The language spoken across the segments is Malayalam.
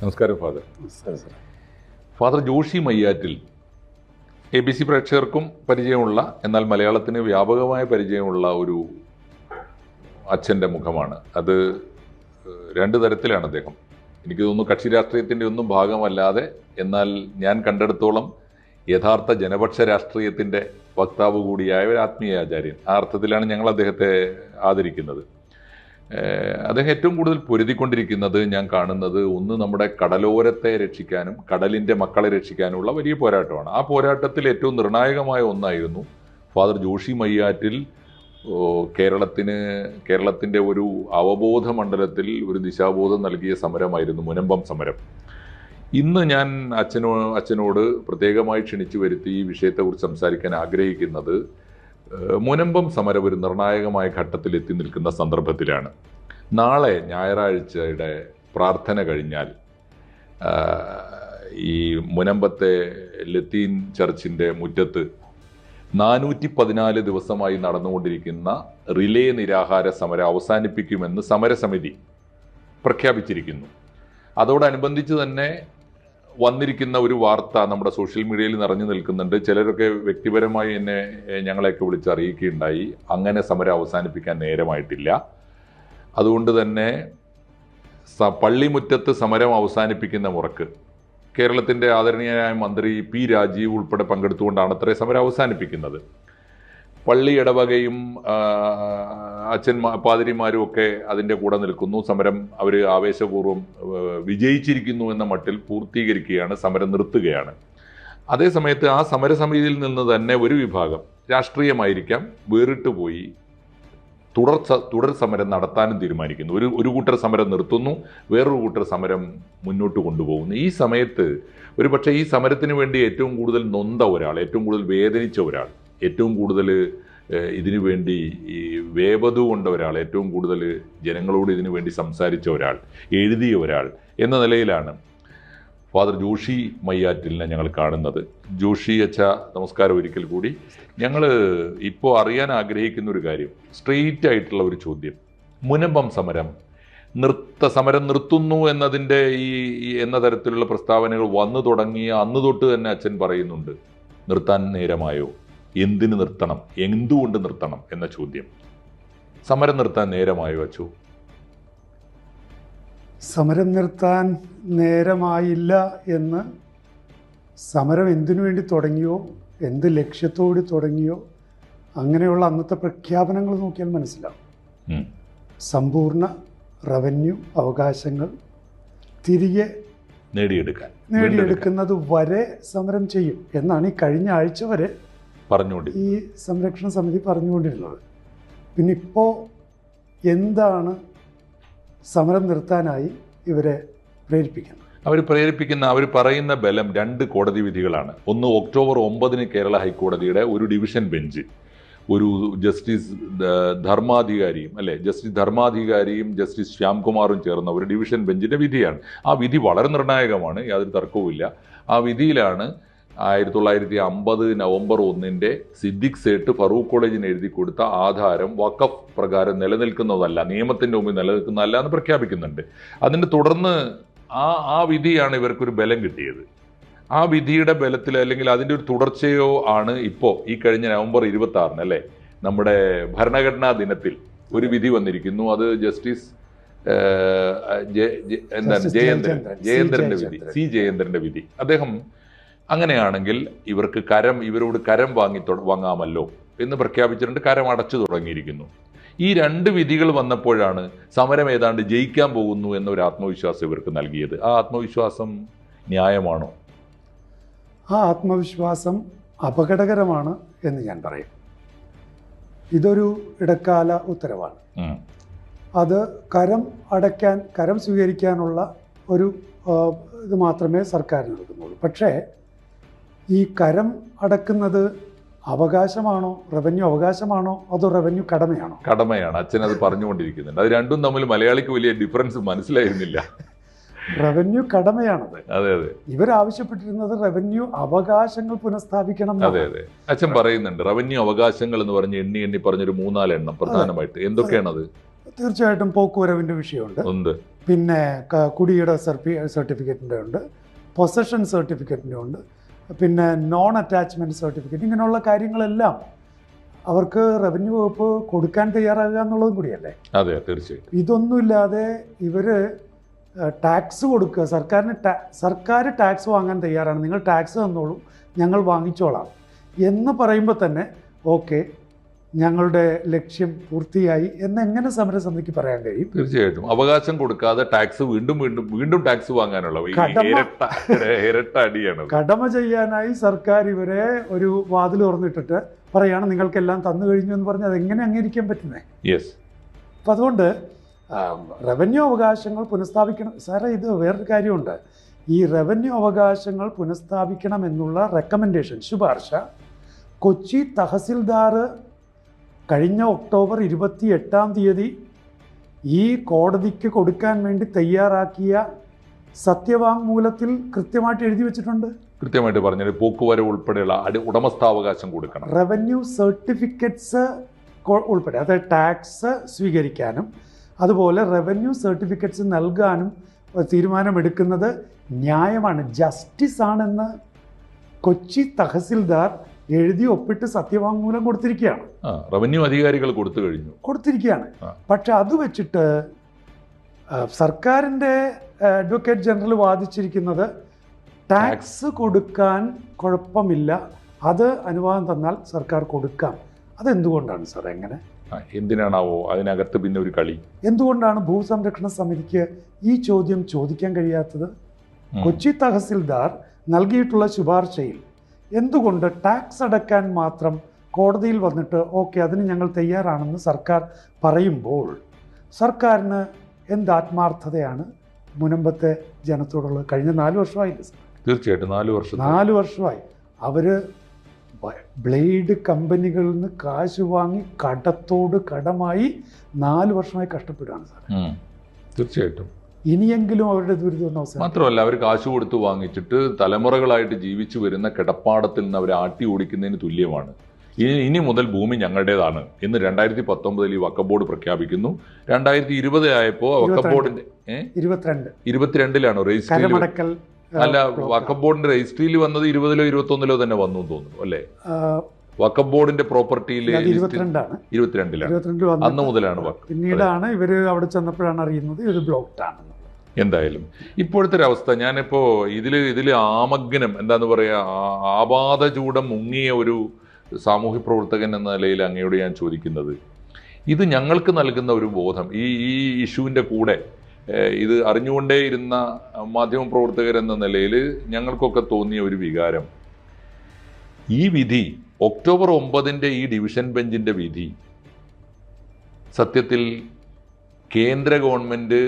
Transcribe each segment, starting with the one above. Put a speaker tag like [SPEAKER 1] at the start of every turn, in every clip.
[SPEAKER 1] നമസ്കാരം father father Joshi Mayyattil A B C പ്രേക്ഷകർക്കും പരിചയമുള്ള എന്നാൽ മലയാളത്തിന് വ്യാപകമായ പരിചയമുള്ള ഒരു അച്ഛൻ്റെ മുഖമാണ് അത് രണ്ട് തരത്തിലാണ് അദ്ദേഹം എനിക്ക് തോന്നുന്നു കക്ഷി രാഷ്ട്രീയത്തിൻ്റെ ഒന്നും ഭാഗമല്ലാതെ എന്നാൽ ഞാൻ കണ്ടെടുത്തോളം യഥാർത്ഥ ജനപക്ഷ രാഷ്ട്രീയത്തിൻ്റെ വക്താവ് കൂടിയായ ഒരു ആത്മീയ ആചാര്യൻ ആ അർത്ഥത്തിലാണ് ഞങ്ങൾ അദ്ദേഹത്തെ ആദരിക്കുന്നത് അദ്ദേഹം ഏറ്റവും കൂടുതൽ പൊരുതിക്കൊണ്ടിരിക്കുന്നത് ഞാൻ കാണുന്നത് ഒന്ന് നമ്മുടെ കടലോരത്തെ രക്ഷിക്കാനും കടലിൻ്റെ മക്കളെ രക്ഷിക്കാനുമുള്ള വലിയ പോരാട്ടമാണ് ആ പോരാട്ടത്തിൽ ഏറ്റവും നിർണായകമായ ഒന്നായിരുന്നു ഫാദർ ജോഷി മയ്യാറ്റിൽ കേരളത്തിന് കേരളത്തിൻ്റെ ഒരു അവബോധ മണ്ഡലത്തിൽ ഒരു ദിശാബോധം നൽകിയ സമരമായിരുന്നു മുനമ്പം സമരം ഇന്ന് ഞാൻ അച്ഛനോ അച്ഛനോട് പ്രത്യേകമായി ക്ഷണിച്ചു വരുത്തി ഈ വിഷയത്തെക്കുറിച്ച് സംസാരിക്കാൻ ആഗ്രഹിക്കുന്നത് മുനമ്പം സമരം ഒരു നിർണായകമായ ഘട്ടത്തിൽ എത്തി നിൽക്കുന്ന സന്ദർഭത്തിലാണ് നാളെ ഞായറാഴ്ചയുടെ പ്രാർത്ഥന കഴിഞ്ഞാൽ ഈ മുനമ്പത്തെ ലത്തീൻ ചർച്ചിൻ്റെ മുറ്റത്ത് നാനൂറ്റി പതിനാല് ദിവസമായി നടന്നുകൊണ്ടിരിക്കുന്ന റിലേ നിരാഹാര സമരം അവസാനിപ്പിക്കുമെന്ന് സമരസമിതി പ്രഖ്യാപിച്ചിരിക്കുന്നു അതോടനുബന്ധിച്ച് തന്നെ വന്നിരിക്കുന്ന ഒരു വാർത്ത നമ്മുടെ സോഷ്യൽ മീഡിയയിൽ നിറഞ്ഞു നിൽക്കുന്നുണ്ട് ചിലരൊക്കെ വ്യക്തിപരമായി എന്നെ ഞങ്ങളെയൊക്കെ വിളിച്ച് അറിയിക്കുകയുണ്ടായി അങ്ങനെ സമരം അവസാനിപ്പിക്കാൻ നേരമായിട്ടില്ല അതുകൊണ്ട് തന്നെ പള്ളിമുറ്റത്ത് സമരം അവസാനിപ്പിക്കുന്ന മുറക്ക് കേരളത്തിൻ്റെ ആദരണീയനായ മന്ത്രി പി രാജീവ് ഉൾപ്പെടെ പങ്കെടുത്തുകൊണ്ടാണ് അത്രയും സമരം അവസാനിപ്പിക്കുന്നത് പള്ളി ഇടവകയും അച്ഛൻ പാതിരിമാരും ഒക്കെ അതിൻ്റെ കൂടെ നിൽക്കുന്നു സമരം അവർ ആവേശപൂർവ്വം വിജയിച്ചിരിക്കുന്നു എന്ന മട്ടിൽ പൂർത്തീകരിക്കുകയാണ് സമരം നിർത്തുകയാണ് അതേസമയത്ത് ആ സമരസമിതിയിൽ നിന്ന് തന്നെ ഒരു വിഭാഗം രാഷ്ട്രീയമായിരിക്കാം വേറിട്ട് പോയി തുടർ തുടർ സമരം നടത്താനും തീരുമാനിക്കുന്നു ഒരു ഒരു കൂട്ടർ സമരം നിർത്തുന്നു വേറൊരു കൂട്ടർ സമരം മുന്നോട്ട് കൊണ്ടുപോകുന്നു ഈ സമയത്ത് ഒരു പക്ഷേ ഈ സമരത്തിന് വേണ്ടി ഏറ്റവും കൂടുതൽ നൊന്ത ഒരാൾ ഏറ്റവും കൂടുതൽ വേദനിച്ച ഒരാൾ ഏറ്റവും കൂടുതൽ ഇതിനു വേണ്ടി ഈ വേപതു കൊണ്ട ഒരാൾ ഏറ്റവും കൂടുതൽ ജനങ്ങളോട് ഇതിനു വേണ്ടി സംസാരിച്ച ഒരാൾ എഴുതിയ ഒരാൾ എന്ന നിലയിലാണ് ഫാദർ ജോഷി മയ്യാറ്റിലിനെ ഞങ്ങൾ കാണുന്നത് ജോഷി അച്ഛ നമസ്കാരം ഒരിക്കൽ കൂടി ഞങ്ങൾ ഇപ്പോൾ അറിയാൻ ആഗ്രഹിക്കുന്ന ഒരു കാര്യം സ്ട്രെയിറ്റ് ആയിട്ടുള്ള ഒരു ചോദ്യം മുനമ്പം സമരം നൃത്ത സമരം നിർത്തുന്നു എന്നതിൻ്റെ ഈ എന്ന തരത്തിലുള്ള പ്രസ്താവനകൾ വന്നു തുടങ്ങിയ അന്ന് തൊട്ട് തന്നെ അച്ഛൻ പറയുന്നുണ്ട് നിർത്താൻ നേരമായോ എന്തിന് നിർത്തണം എന്തുകൊണ്ട് നിർത്തണം എന്ന ചോദ്യം സമരം നിർത്താൻ നേരമായി വച്ചു
[SPEAKER 2] സമരം നിർത്താൻ നേരമായില്ല എന്ന് സമരം എന്തിനു വേണ്ടി തുടങ്ങിയോ എന്ത് ലക്ഷ്യത്തോടെ തുടങ്ങിയോ അങ്ങനെയുള്ള അന്നത്തെ പ്രഖ്യാപനങ്ങൾ നോക്കിയാൽ മനസ്സിലാവും സമ്പൂർണ്ണ റവന്യൂ അവകാശങ്ങൾ തിരികെ നേടിയെടുക്കാൻ നേടിയെടുക്കുന്നത് വരെ സമരം ചെയ്യും എന്നാണ് ഈ കഴിഞ്ഞ ആഴ്ച വരെ പറഞ്ഞുകൊണ്ട് ഈ സംരക്ഷണ സമിതി പറഞ്ഞുകൊണ്ടിരുന്നത് പിന്നെ ഇപ്പോൾ എന്താണ് സമരം നിർത്താനായി ഇവരെ പ്രേരിപ്പിക്കുന്നത്
[SPEAKER 1] അവർ പ്രേരിപ്പിക്കുന്ന അവർ പറയുന്ന ബലം രണ്ട് കോടതി വിധികളാണ് ഒന്ന് ഒക്ടോബർ ഒമ്പതിന് കേരള ഹൈക്കോടതിയുടെ ഒരു ഡിവിഷൻ ബെഞ്ച് ഒരു ജസ്റ്റിസ് ധർമാധികാരിയും അല്ലെ ജസ്റ്റിസ് ധർമാധികാരിയും ജസ്റ്റിസ് ശ്യാംകുമാറും ചേർന്ന ഒരു ഡിവിഷൻ ബെഞ്ചിൻ്റെ വിധിയാണ് ആ വിധി വളരെ നിർണായകമാണ് യാതൊരു തർക്കവുമില്ല ആ വിധിയിലാണ് ആയിരത്തി തൊള്ളായിരത്തി അമ്പത് നവംബർ ഒന്നിന്റെ സിദ്ദിഖ് സേട്ട് ഫറൂഖ് കോളേജിന് എഴുതി കൊടുത്ത ആധാരം വഖഫ് പ്രകാരം നിലനിൽക്കുന്നതല്ല നിയമത്തിന്റെ മുമ്പിൽ നിലനിൽക്കുന്നതല്ല എന്ന് പ്രഖ്യാപിക്കുന്നുണ്ട് അതിന് തുടർന്ന് ആ ആ വിധിയാണ് ഇവർക്കൊരു ബലം കിട്ടിയത് ആ വിധിയുടെ ബലത്തിൽ അല്ലെങ്കിൽ അതിൻ്റെ ഒരു തുടർച്ചയോ ആണ് ഇപ്പോൾ ഈ കഴിഞ്ഞ നവംബർ ഇരുപത്തി ആറിന് അല്ലേ നമ്മുടെ ഭരണഘടനാ ദിനത്തിൽ ഒരു വിധി വന്നിരിക്കുന്നു അത് ജസ്റ്റിസ് എന്താണ് ജയേന്ദ്രൻ ജയേന്ദ്രന്റെ വിധി സി ജയേന്ദ്രന്റെ വിധി അദ്ദേഹം അങ്ങനെയാണെങ്കിൽ ഇവർക്ക് കരം ഇവരോട് കരം വാങ്ങി വാങ്ങാമല്ലോ എന്ന് പ്രഖ്യാപിച്ചിട്ടുണ്ട് കരം അടച്ചു തുടങ്ങിയിരിക്കുന്നു ഈ രണ്ട് വിധികൾ വന്നപ്പോഴാണ് സമരം ഏതാണ്ട് ജയിക്കാൻ പോകുന്നു എന്നൊരു ആത്മവിശ്വാസം ഇവർക്ക് നൽകിയത് ആ ആത്മവിശ്വാസം ന്യായമാണോ
[SPEAKER 2] ആ ആത്മവിശ്വാസം അപകടകരമാണ് എന്ന് ഞാൻ പറയും ഇതൊരു ഇടക്കാല ഉത്തരവാണ് അത് കരം അടയ്ക്കാൻ കരം സ്വീകരിക്കാനുള്ള ഒരു ഇത് മാത്രമേ സർക്കാരിന് എടുക്കുന്നുള്ളൂ പക്ഷേ ഈ കരം അടക്കുന്നത് അവകാശമാണോ റവന്യൂ അവകാശമാണോ അതോ റവന്യൂ കടമയാണോ
[SPEAKER 1] കടമയാണ് അച്ഛൻ അത് പറഞ്ഞുകൊണ്ടിരിക്കുന്നുണ്ട് അത് രണ്ടും തമ്മിൽ മലയാളിക്ക് വലിയ ഡിഫറൻസ് മനസ്സിലായിരുന്നില്ല
[SPEAKER 2] റവന്യൂ കടമയാണത് അതെ അതെ ഇവർ ആവശ്യപ്പെട്ടിരുന്നത് റവന്യൂ അവകാശങ്ങൾ പുനഃസ്ഥാപിക്കണം
[SPEAKER 1] അതെ അതെ അച്ഛൻ പറയുന്നുണ്ട് റവന്യൂ അവകാശങ്ങൾ എന്ന് പറഞ്ഞ് എണ്ണി എണ്ണി പറഞ്ഞൊരു മൂന്നാല് എണ്ണം പ്രധാനമായിട്ട് എന്തൊക്കെയാണത്
[SPEAKER 2] തീർച്ചയായിട്ടും പോക്കുവരവിന്റെ വിഷയമുണ്ട് ഉണ്ട് പിന്നെ കുടിയുടെ സർട്ടിഫിക്കറ്റിന്റെ ഉണ്ട് പൊസഷൻ സർട്ടിഫിക്കറ്റിന്റെ ഉണ്ട് പിന്നെ നോൺ അറ്റാച്ച്മെൻറ്റ് സർട്ടിഫിക്കറ്റ് ഇങ്ങനെയുള്ള കാര്യങ്ങളെല്ലാം അവർക്ക് റവന്യൂ വകുപ്പ് കൊടുക്കാൻ തയ്യാറാകുക എന്നുള്ളതും കൂടിയല്ലേ
[SPEAKER 1] അതെ തീർച്ചയായിട്ടും
[SPEAKER 2] ഇതൊന്നുമില്ലാതെ ഇവർ ടാക്സ് കൊടുക്കുക സർക്കാരിന് സർക്കാർ ടാക്സ് വാങ്ങാൻ തയ്യാറാണ് നിങ്ങൾ ടാക്സ് തന്നോളൂ ഞങ്ങൾ വാങ്ങിച്ചോളാം എന്ന് പറയുമ്പോൾ തന്നെ ഓക്കെ ഞങ്ങളുടെ ലക്ഷ്യം പൂർത്തിയായി എന്ന് എങ്ങനെ സമരസമിതിക്ക് പറയാൻ കഴിയും
[SPEAKER 1] തീർച്ചയായിട്ടും അവകാശം കൊടുക്കാതെ ടാക്സ് വീണ്ടും വീണ്ടും വീണ്ടും ടാക്സ് വാങ്ങാനുള്ള ഇരട്ട അടിയാണ്
[SPEAKER 2] കടമ ചെയ്യാനായി സർക്കാർ ഇവരെ ഒരു വാതിൽ തുറന്നിട്ടിട്ട് പറയാണ് നിങ്ങൾക്കെല്ലാം തന്നു കഴിഞ്ഞു എന്ന് പറഞ്ഞാൽ അതെങ്ങനെ അംഗീകരിക്കാൻ പറ്റുന്നേ യെസ് അപ്പൊ അതുകൊണ്ട് റവന്യൂ അവകാശങ്ങൾ പുനഃസ്ഥാപിക്കണം സാറേ ഇത് വേറൊരു കാര്യമുണ്ട് ഈ റവന്യൂ അവകാശങ്ങൾ പുനഃസ്ഥാപിക്കണം എന്നുള്ള റെക്കമെൻഡേഷൻ ശുപാർശ കൊച്ചി തഹസിൽദാർ കഴിഞ്ഞ ഒക്ടോബർ ഇരുപത്തി എട്ടാം തീയതി ഈ കോടതിക്ക് കൊടുക്കാൻ വേണ്ടി തയ്യാറാക്കിയ സത്യവാങ്മൂലത്തിൽ കൃത്യമായിട്ട് എഴുതി വെച്ചിട്ടുണ്ട്
[SPEAKER 1] കൃത്യമായിട്ട് പറഞ്ഞത് പോക്കുവരവ് ഉൾപ്പെടെയുള്ള അടി ഉടമസ്ഥാവകാശം കൊടുക്കണം
[SPEAKER 2] റവന്യൂ സർട്ടിഫിക്കറ്റ്സ് ഉൾപ്പെടെ അതായത് ടാക്സ് സ്വീകരിക്കാനും അതുപോലെ റവന്യൂ സർട്ടിഫിക്കറ്റ്സ് നൽകാനും തീരുമാനമെടുക്കുന്നത് ന്യായമാണ് ജസ്റ്റിസ് ആണെന്ന് കൊച്ചി തഹസിൽദാർ എഴുതി ഒപ്പിട്ട് സത്യവാങ്മൂലം കൊടുത്തിരിക്കുകയാണ്
[SPEAKER 1] റവന്യൂ അധികാരികൾ കൊടുത്തു കഴിഞ്ഞു
[SPEAKER 2] കൊടുത്തിരിക്കുകയാണ് പക്ഷെ അത് വെച്ചിട്ട് സർക്കാരിൻ്റെ അഡ്വക്കേറ്റ് ജനറൽ വാദിച്ചിരിക്കുന്നത് ടാക്സ് കൊടുക്കാൻ കുഴപ്പമില്ല അത് അനുവാദം തന്നാൽ സർക്കാർ കൊടുക്കാം അതെന്തുകൊണ്ടാണ് സാർ എങ്ങനെ
[SPEAKER 1] എന്തിനാണാവോ അതിനകത്ത് പിന്നെ ഒരു കളി
[SPEAKER 2] എന്തുകൊണ്ടാണ് ഭൂസംരക്ഷണ സമിതിക്ക് ഈ ചോദ്യം ചോദിക്കാൻ കഴിയാത്തത് കൊച്ചി തഹസിൽദാർ നൽകിയിട്ടുള്ള ശുപാർശയിൽ എന്തുകൊണ്ട് ടാക്സ് അടക്കാൻ മാത്രം കോടതിയിൽ വന്നിട്ട് ഓക്കെ അതിന് ഞങ്ങൾ തയ്യാറാണെന്ന് സർക്കാർ പറയുമ്പോൾ സർക്കാരിന് എന്ത് ആത്മാർത്ഥതയാണ് മുനമ്പത്തെ ജനത്തോടുള്ള കഴിഞ്ഞ നാല് വർഷമായി
[SPEAKER 1] തീർച്ചയായിട്ടും നാല് വർഷം
[SPEAKER 2] നാല് വർഷമായി അവർ ബ്ലേഡ് കമ്പനികളിൽ നിന്ന് കാശ് വാങ്ങി കടത്തോട് കടമായി നാല് വർഷമായി കഷ്ടപ്പെടുകയാണ് സാർ തീർച്ചയായിട്ടും ഇനിയെങ്കിലും അവരുടെ ദുരിതം
[SPEAKER 1] മാത്രമല്ല അവർ കാശ് കൊടുത്ത് വാങ്ങിച്ചിട്ട് തലമുറകളായിട്ട് ജീവിച്ചു വരുന്ന കിടപ്പാടത്തിൽ നിന്ന് അവരെ ആട്ടി ഓടിക്കുന്നതിന് തുല്യമാണ് ഇനി ഇനി മുതൽ ഭൂമി ഞങ്ങളുടേതാണ് എന്ന് രണ്ടായിരത്തി പത്തൊമ്പതിൽ ഈ വക്കബോർഡ് ബോർഡ് പ്രഖ്യാപിക്കുന്നു രണ്ടായിരത്തി ഇരുപത് ആയപ്പോൾ വക്കബോർഡിന്റെ ബോർഡിന്റെ ഇരുപത്തിരണ്ട് രജിസ്റ്റർ അല്ല വക്കബോർഡിന്റെ ബോർഡിന്റെ രജിസ്ട്രിയിൽ വന്നത് ഇരുപതിലോ ഒന്നിലോ തന്നെ വന്നു തോന്നുന്നു അല്ലേ വക്കബോർഡിന്റെ ബോർഡിന്റെ പ്രോപ്പർട്ടിയിൽ ഇരുപത്തിരണ്ടിലാണ് അന്ന് മുതലാണ്
[SPEAKER 2] പിന്നീടാണ് ഇവര് അവിടെ ചെന്നപ്പോഴാണ് അറിയുന്നത് ഇത് ബ്ലോക്ക്ഡ് ആണെന്ന്
[SPEAKER 1] എന്തായാലും ഇപ്പോഴത്തെ ഒരു അവസ്ഥ ഞാനിപ്പോൾ ഇതിൽ ഇതിൽ ആമഗ്നം എന്താന്ന് പറയുക ആപാതചൂടം മുങ്ങിയ ഒരു സാമൂഹ്യ പ്രവർത്തകൻ എന്ന നിലയിൽ അങ്ങയോട് ഞാൻ ചോദിക്കുന്നത് ഇത് ഞങ്ങൾക്ക് നൽകുന്ന ഒരു ബോധം ഈ ഈ ഇഷ്യൂവിൻ്റെ കൂടെ ഇത് അറിഞ്ഞുകൊണ്ടേ ഇരുന്ന മാധ്യമപ്രവർത്തകരെന്ന നിലയിൽ ഞങ്ങൾക്കൊക്കെ തോന്നിയ ഒരു വികാരം ഈ വിധി ഒക്ടോബർ ഒമ്പതിൻ്റെ ഈ ഡിവിഷൻ ബെഞ്ചിൻ്റെ വിധി സത്യത്തിൽ കേന്ദ്ര ഗവൺമെൻറ്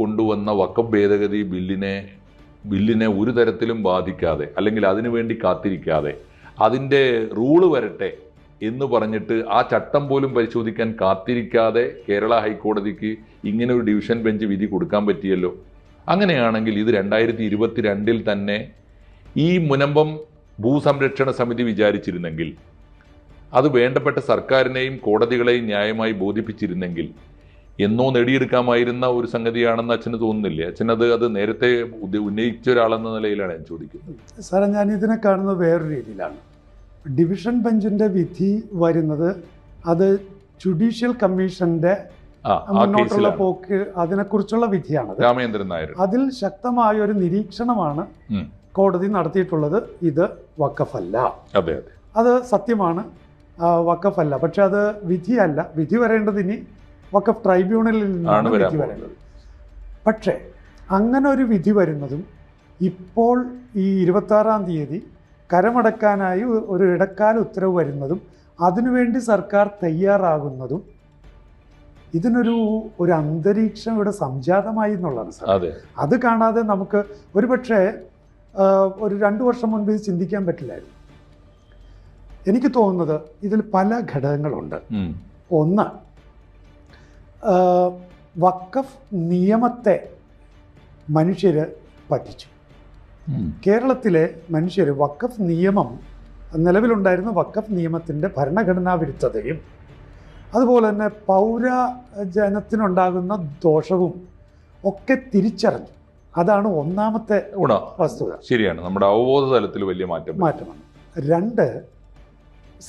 [SPEAKER 1] കൊണ്ടുവന്ന വക്കം ഭേദഗതി ബില്ലിനെ ബില്ലിനെ ഒരു തരത്തിലും ബാധിക്കാതെ അല്ലെങ്കിൽ അതിനുവേണ്ടി കാത്തിരിക്കാതെ അതിൻ്റെ റൂള് വരട്ടെ എന്ന് പറഞ്ഞിട്ട് ആ ചട്ടം പോലും പരിശോധിക്കാൻ കാത്തിരിക്കാതെ കേരള ഹൈക്കോടതിക്ക് ഇങ്ങനെ ഒരു ഡിവിഷൻ ബെഞ്ച് വിധി കൊടുക്കാൻ പറ്റിയല്ലോ അങ്ങനെയാണെങ്കിൽ ഇത് രണ്ടായിരത്തി ഇരുപത്തിരണ്ടിൽ തന്നെ ഈ മുനമ്പം ഭൂസംരക്ഷണ സമിതി വിചാരിച്ചിരുന്നെങ്കിൽ അത് വേണ്ടപ്പെട്ട സർക്കാരിനെയും കോടതികളെയും ന്യായമായി ബോധിപ്പിച്ചിരുന്നെങ്കിൽ എന്നോ നേടിയെടുക്കാമായിരുന്ന ഒരു സംഗതിയാണെന്ന് അച്ഛന് തോന്നുന്നില്ലേ അച്ഛൻ അത് അത് നേരത്തെ ഉന്നയിച്ച ഒരാളെന്ന നിലയിലാണ് ഞാൻ ചോദിക്കുന്നത്
[SPEAKER 2] സാറെ ഞാൻ ഇതിനെ കാണുന്നത് വേറൊരു രീതിയിലാണ് ഡിവിഷൻ ബെഞ്ചിന്റെ വിധി വരുന്നത് അത് ജുഡീഷ്യൽ കമ്മീഷന്റെ മുന്നോട്ടുള്ള പോക്ക് അതിനെക്കുറിച്ചുള്ള വിധിയാണ്
[SPEAKER 1] രാമേന്ദ്രൻ നായർ
[SPEAKER 2] അതിൽ ശക്തമായ ഒരു നിരീക്ഷണമാണ് കോടതി നടത്തിയിട്ടുള്ളത് ഇത് വക്കഫല്ല അതെ അതെ അത് സത്യമാണ് വക്കഫല്ല പക്ഷെ അത് വിധിയല്ല വിധി വരേണ്ടത് ഇനി വഖഫ് ട്രൈബ്യൂണലിൽ നിന്നാണ് വിധി വരുന്നത് പക്ഷേ അങ്ങനെ ഒരു വിധി വരുന്നതും ഇപ്പോൾ ഈ ഇരുപത്താറാം തീയതി കരമടക്കാനായി ഒരു ഇടക്കാല ഉത്തരവ് വരുന്നതും അതിനുവേണ്ടി സർക്കാർ തയ്യാറാകുന്നതും ഇതിനൊരു ഒരു അന്തരീക്ഷം ഇവിടെ സംജാതമായി എന്നുള്ളതാണ് സാർ അത് കാണാതെ നമുക്ക് ഒരുപക്ഷെ ഒരു രണ്ടു വർഷം മുൻപ് ഇത് ചിന്തിക്കാൻ പറ്റില്ലായിരുന്നു എനിക്ക് തോന്നുന്നത് ഇതിൽ പല ഘടകങ്ങളുണ്ട് ഒന്ന് വക്കഫ് നിയമത്തെ മനുഷ്യർ പറ്റിച്ചു കേരളത്തിലെ മനുഷ്യർ വക്കഫ് നിയമം നിലവിലുണ്ടായിരുന്ന വക്കഫ് നിയമത്തിൻ്റെ ഭരണഘടനാ വിരുദ്ധതയും അതുപോലെ തന്നെ പൗരജനത്തിനുണ്ടാകുന്ന ദോഷവും ഒക്കെ തിരിച്ചറിഞ്ഞു അതാണ് ഒന്നാമത്തെ
[SPEAKER 1] വസ്തുത ശരിയാണ് നമ്മുടെ അവബോധ തലത്തിൽ വലിയ മാറ്റം
[SPEAKER 2] മാറ്റമാണ് രണ്ട്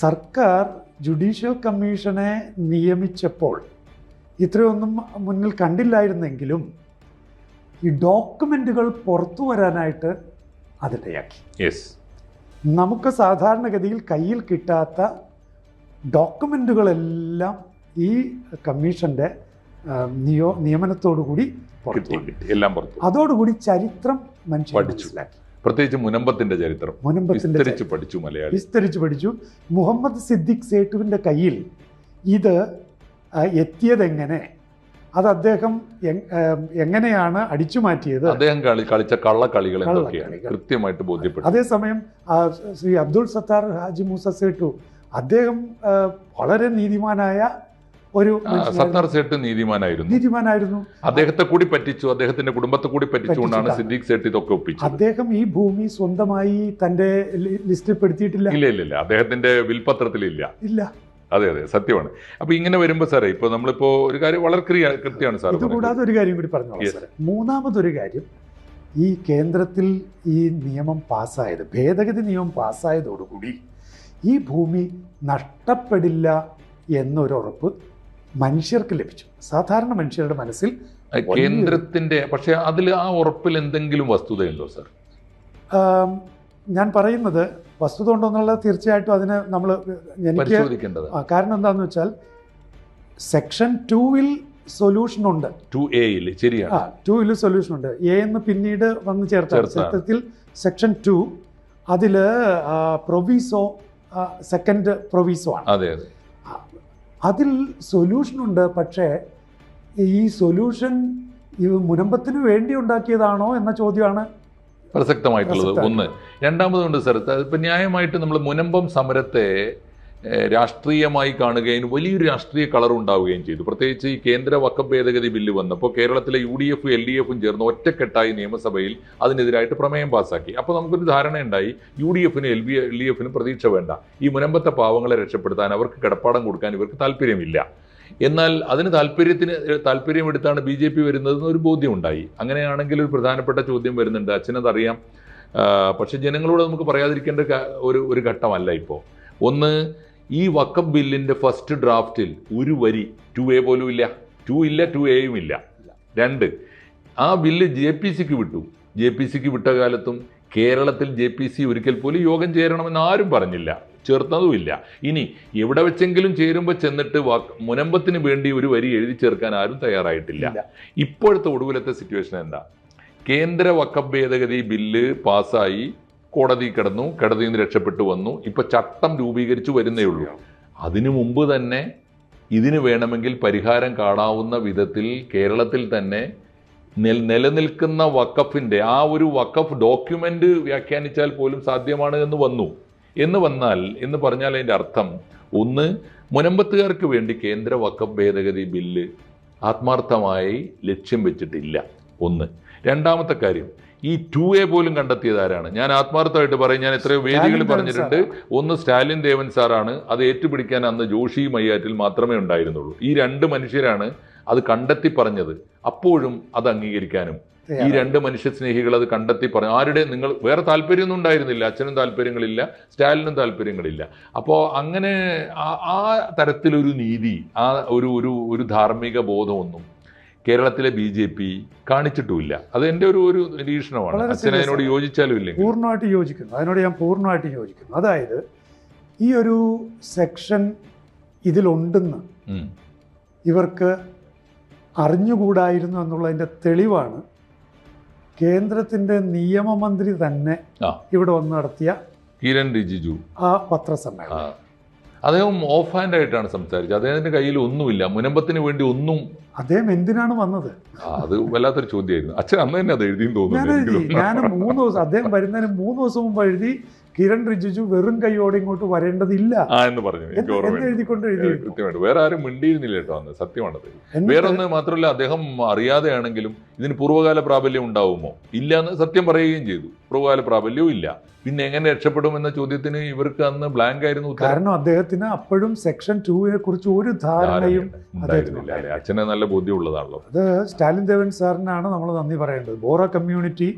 [SPEAKER 2] സർക്കാർ ജുഡീഷ്യൽ കമ്മീഷനെ നിയമിച്ചപ്പോൾ ഇത്രയൊന്നും മുന്നിൽ കണ്ടില്ലായിരുന്നെങ്കിലും ഈ ഡോക്യുമെന്റുകൾ പുറത്തു വരാനായിട്ട് അതിടയാക്കി യെസ് നമുക്ക് സാധാരണഗതിയിൽ കയ്യിൽ കിട്ടാത്ത ഡോക്യുമെന്റുകളെല്ലാം ഈ കമ്മീഷൻ്റെ നിയോ നിയമനത്തോടുകൂടി എല്ലാം പുറത്തു അതോടുകൂടി ചരിത്രം മനുഷ്യൻ
[SPEAKER 1] മനസ്സിലാക്കി പ്രത്യേകിച്ച് മുനമ്പത്തിന്റെ ചരിത്രം മുനമ്പത്തിന്റെ പഠിച്ചു മലയാളം
[SPEAKER 2] വിസ്തരിച്ച് പഠിച്ചു മുഹമ്മദ് സിദ്ദിഖ് സേട്ടുവിന്റെ കയ്യിൽ ഇത് എത്തിയതെങ്ങനെ അത് അദ്ദേഹം എങ്ങനെയാണ് അടിച്ചു മാറ്റിയത്
[SPEAKER 1] അദ്ദേഹം കളിച്ച കള്ളക്കളികൾ കൃത്യമായിട്ട് ബോധ്യപ്പെട്ടു
[SPEAKER 2] അതേസമയം ശ്രീ അബ്ദുൾ സത്താർ ഹാജി മൂസ സേട്ടു അദ്ദേഹം വളരെ നീതിമാനായ
[SPEAKER 1] ഒരു സത്താർ സേട്ട് നീതിമാനായിരുന്നു
[SPEAKER 2] നീതിമാനായിരുന്നു
[SPEAKER 1] അദ്ദേഹത്തെ കൂടി പറ്റിച്ചു അദ്ദേഹത്തിന്റെ കുടുംബത്തെ കൂടി പറ്റിച്ചുകൊണ്ടാണ് സിദ്ദീഖ് സേട്ട് ഇതൊക്കെ
[SPEAKER 2] ഒപ്പിച്ചത് അദ്ദേഹം ഈ ഭൂമി സ്വന്തമായി തന്റെ ലിസ്റ്റിൽ പെടുത്തിയിട്ടില്ല
[SPEAKER 1] ഇല്ല ഇല്ല ഇല്ല അദ്ദേഹത്തിന്റെ വിൽപത്രത്തിലില്ല ഇല്ല അതെ അതെ സത്യമാണ് അപ്പോൾ ഇങ്ങനെ വരുമ്പോൾ സാറേ ഇപ്പൊ നമ്മളിപ്പോ ഒരു കാര്യം വളരെ കൃത്യമാണ്
[SPEAKER 2] സാർ ഇത് കൂടാതെ ഒരു കാര്യം കൂടി പറഞ്ഞു മൂന്നാമതൊരു കാര്യം ഈ കേന്ദ്രത്തിൽ ഈ നിയമം പാസ്സായത് ഭേദഗതി നിയമം പാസ്സായതോടുകൂടി ഈ ഭൂമി നഷ്ടപ്പെടില്ല എന്നൊരു മനുഷ്യർക്ക് ലഭിച്ചു സാധാരണ മനുഷ്യരുടെ മനസ്സിൽ
[SPEAKER 1] കേന്ദ്രത്തിന്റെ പക്ഷേ അതിൽ ആ ഉറപ്പിൽ എന്തെങ്കിലും വസ്തുതയുണ്ടോ സാർ
[SPEAKER 2] ഞാൻ പറയുന്നത് വസ്തുത ഉണ്ടോന്നുള്ളത് തീർച്ചയായിട്ടും അതിന് നമ്മൾ എനിക്ക് കാരണം എന്താണെന്ന് വെച്ചാൽ സെക്ഷൻ ടൂവിൽ സൊല്യൂഷൻ ഉണ്ട്
[SPEAKER 1] ടു എയിൽ ശരിയാണ്
[SPEAKER 2] ടൂവിൽ സൊല്യൂഷൻ ഉണ്ട് എ എന്ന് പിന്നീട് വന്ന് ചേർത്ത സത്യത്തിൽ സെക്ഷൻ ടു അതിൽ പ്രൊവീസോ സെക്കൻഡ് പ്രൊവീസോ ആണ് അതെ അതിൽ സൊല്യൂഷൻ ഉണ്ട് പക്ഷേ ഈ സൊല്യൂഷൻ ഈ മുനമ്പത്തിന് വേണ്ടി ഉണ്ടാക്കിയതാണോ എന്ന ചോദ്യമാണ്
[SPEAKER 1] പ്രസക്തമായിട്ടുള്ളത് ഒന്ന് രണ്ടാമതുകൊണ്ട് സാർ അതിപ്പോൾ ന്യായമായിട്ട് നമ്മൾ മുനമ്പം സമരത്തെ രാഷ്ട്രീയമായി കാണുകയും വലിയൊരു രാഷ്ട്രീയ കളർ ഉണ്ടാവുകയും ചെയ്തു പ്രത്യേകിച്ച് ഈ കേന്ദ്ര വക്ക ഭേദഗതി ബില്ല് വന്നപ്പോൾ കേരളത്തിലെ യു ഡി എഫും എൽ ഡി എഫും ചേർന്ന് ഒറ്റക്കെട്ടായി നിയമസഭയിൽ അതിനെതിരായിട്ട് പ്രമേയം പാസ്സാക്കി അപ്പോൾ നമുക്കൊരു ധാരണയുണ്ടായി യു ഡി എഫിന് എൽ ബി എൽ ഡി എഫിനും പ്രതീക്ഷ വേണ്ട ഈ മുനമ്പത്തെ പാവങ്ങളെ രക്ഷപ്പെടുത്താൻ അവർക്ക് കിടപ്പാടം കൊടുക്കാൻ ഇവർക്ക് താല്പര്യമില്ല എന്നാൽ അതിന് താല്പര്യത്തിന് താല്പര്യമെടുത്താണ് ബി ജെ പി വരുന്നതെന്ന് ഒരു ബോധ്യമുണ്ടായി അങ്ങനെയാണെങ്കിൽ ഒരു പ്രധാനപ്പെട്ട ചോദ്യം വരുന്നുണ്ട് അച്ഛനതറിയാം പക്ഷെ ജനങ്ങളോട് നമുക്ക് പറയാതിരിക്കേണ്ട ഒരു ഒരു ഘട്ടമല്ല ഇപ്പോൾ ഒന്ന് ഈ വക്കം ബില്ലിൻ്റെ ഫസ്റ്റ് ഡ്രാഫ്റ്റിൽ ഒരു വരി ടു എ പോലും ഇല്ല ടു ഇല്ല ടു എയും ഇല്ല രണ്ട് ആ ബില്ല് ജെ പി സിക്ക് വിട്ടു ജെ പി സിക്ക് വിട്ട കാലത്തും കേരളത്തിൽ ജെ പി സി ഒരിക്കൽ പോലും യോഗം ചേരണമെന്ന് ആരും പറഞ്ഞില്ല ചേർത്തതുമില്ല ഇനി എവിടെ വെച്ചെങ്കിലും ചേരുമ്പോൾ ചെന്നിട്ട് മുനമ്പത്തിന് വേണ്ടി ഒരു വരി എഴുതി ചേർക്കാൻ ആരും തയ്യാറായിട്ടില്ല ഇപ്പോഴത്തെ ഒടുവിലത്തെ സിറ്റുവേഷൻ എന്താ കേന്ദ്ര വക്കഫ് ഭേദഗതി ബില്ല് പാസ്സായി കോടതി കിടന്നു കിടതിയിൽ നിന്ന് രക്ഷപ്പെട്ടു വന്നു ഇപ്പൊ ചട്ടം രൂപീകരിച്ചു വരുന്നേ ഉള്ളൂ അതിനു മുമ്പ് തന്നെ ഇതിന് വേണമെങ്കിൽ പരിഹാരം കാണാവുന്ന വിധത്തിൽ കേരളത്തിൽ തന്നെ നിലനിൽക്കുന്ന വക്കഫിന്റെ ആ ഒരു വക്കഫ് ഡോക്യുമെന്റ് വ്യാഖ്യാനിച്ചാൽ പോലും സാധ്യമാണ് എന്ന് വന്നു എന്ന് വന്നാൽ എന്ന് പറഞ്ഞാൽ അതിൻ്റെ അർത്ഥം ഒന്ന് മുനമ്പത്തുകാർക്ക് വേണ്ടി കേന്ദ്ര വക്കം ഭേദഗതി ബില്ല് ആത്മാർത്ഥമായി ലക്ഷ്യം വെച്ചിട്ടില്ല ഒന്ന് രണ്ടാമത്തെ കാര്യം ഈ ടു എ പോലും കണ്ടെത്തിയത് ആരാണ് ഞാൻ ആത്മാർത്ഥമായിട്ട് പറയും ഞാൻ എത്രയോ വേദികൾ പറഞ്ഞിട്ടുണ്ട് ഒന്ന് സ്റ്റാലിൻ ദേവൻ സാറാണ് അത് ഏറ്റുപിടിക്കാൻ അന്ന് ജോഷി മയ്യാറ്റിൽ മാത്രമേ ഉണ്ടായിരുന്നുള്ളൂ ഈ രണ്ട് മനുഷ്യരാണ് അത് കണ്ടെത്തി പറഞ്ഞത് അപ്പോഴും അത് അംഗീകരിക്കാനും ഈ രണ്ട് മനുഷ്യസ്നേഹികൾ അത് കണ്ടെത്തി പറഞ്ഞു ആരുടെ നിങ്ങൾ വേറെ താല്പര്യമൊന്നും ഉണ്ടായിരുന്നില്ല അച്ഛനും താല്പര്യങ്ങളില്ല സ്റ്റാലിനും താല്പര്യങ്ങളില്ല അപ്പോൾ അങ്ങനെ ആ തരത്തിലൊരു നീതി ആ ഒരു ഒരു ഒരു ധാർമ്മിക ബോധമൊന്നും കേരളത്തിലെ ബി ജെ പി കാണിച്ചിട്ടുമില്ല അത് എൻ്റെ ഒരു ഒരു നിരീക്ഷണമാണ് അതിനോട് യോജിച്ചാലും
[SPEAKER 2] ഇല്ല പൂർണ്ണമായിട്ട് യോജിക്കുന്നു അതിനോട് ഞാൻ പൂർണ്ണമായിട്ട് യോജിക്കുന്നു അതായത് ഈ ഒരു സെക്ഷൻ ഇതിലുണ്ടെന്ന് ഇവർക്ക് അറിഞ്ഞുകൂടായിരുന്നു എന്നുള്ളതിൻ്റെ തെളിവാണ് കേന്ദ്രത്തിന്റെ നിയമമന്ത്രി തന്നെ ഇവിടെ വന്ന് നടത്തിയ
[SPEAKER 1] കിരൺ റിജിജു
[SPEAKER 2] ആ പത്രസമ്മേളനം
[SPEAKER 1] അദ്ദേഹം ഓഫ് ഹാൻഡ് ആയിട്ടാണ് സംസാരിച്ചത് അദ്ദേഹത്തിന്റെ കയ്യിൽ ഒന്നുമില്ല മുനമ്പത്തിന് വേണ്ടി ഒന്നും
[SPEAKER 2] അദ്ദേഹം എന്തിനാണ് വന്നത്
[SPEAKER 1] അത് വല്ലാത്തൊരു ചോദ്യമായിരുന്നു അച്ഛൻ അന്ന് തന്നെ അത് എഴുതിയെന്ന്
[SPEAKER 2] തോന്നുന്നു ഞാൻ മൂന്ന് ദിവസം അദ്ദേഹം വരുന്നതിന് മൂന്ന് ദിവസം മുമ്പ് എഴുതി കിരൺ റിജിജു വെറും കൈയോടെ ഇങ്ങോട്ട് വരേണ്ടതില്ല എന്ന് പറഞ്ഞു എഴുതിക്കൊണ്ട്
[SPEAKER 1] കൃത്യമായിട്ട് വേറെ ആരും മിണ്ടിയിരുന്നില്ല കേട്ടോ അന്ന് സത്യമാണത് വേറൊന്ന് മാത്രമല്ല അദ്ദേഹം അറിയാതെയാണെങ്കിലും ഇതിന് പൂർവ്വകാല പ്രാബല്യം ഉണ്ടാവുമോ ഇല്ല എന്ന് സത്യം പറയുകയും ചെയ്തു പൂർവ്വകാല പ്രാബല്യവും ഇല്ല പിന്നെ എങ്ങനെ രക്ഷപ്പെടും എന്ന ചോദ്യത്തിന് ഇവർക്ക് അന്ന് ബ്ലാങ്ക് ആയിരുന്നു
[SPEAKER 2] കാരണം അദ്ദേഹത്തിന് അപ്പോഴും സെക്ഷൻ ടുവിനെ കുറിച്ച് ഒരു ധാരണയും
[SPEAKER 1] അച്ഛനെ നല്ല ബോധ്യമുള്ളതാണല്ലോ
[SPEAKER 2] അത് സ്റ്റാലിൻ ദേവൻ സാറിനാണ് നമ്മൾ നന്ദി പറയേണ്ടത് ബോറ കമ്മ്യൂണിറ്റി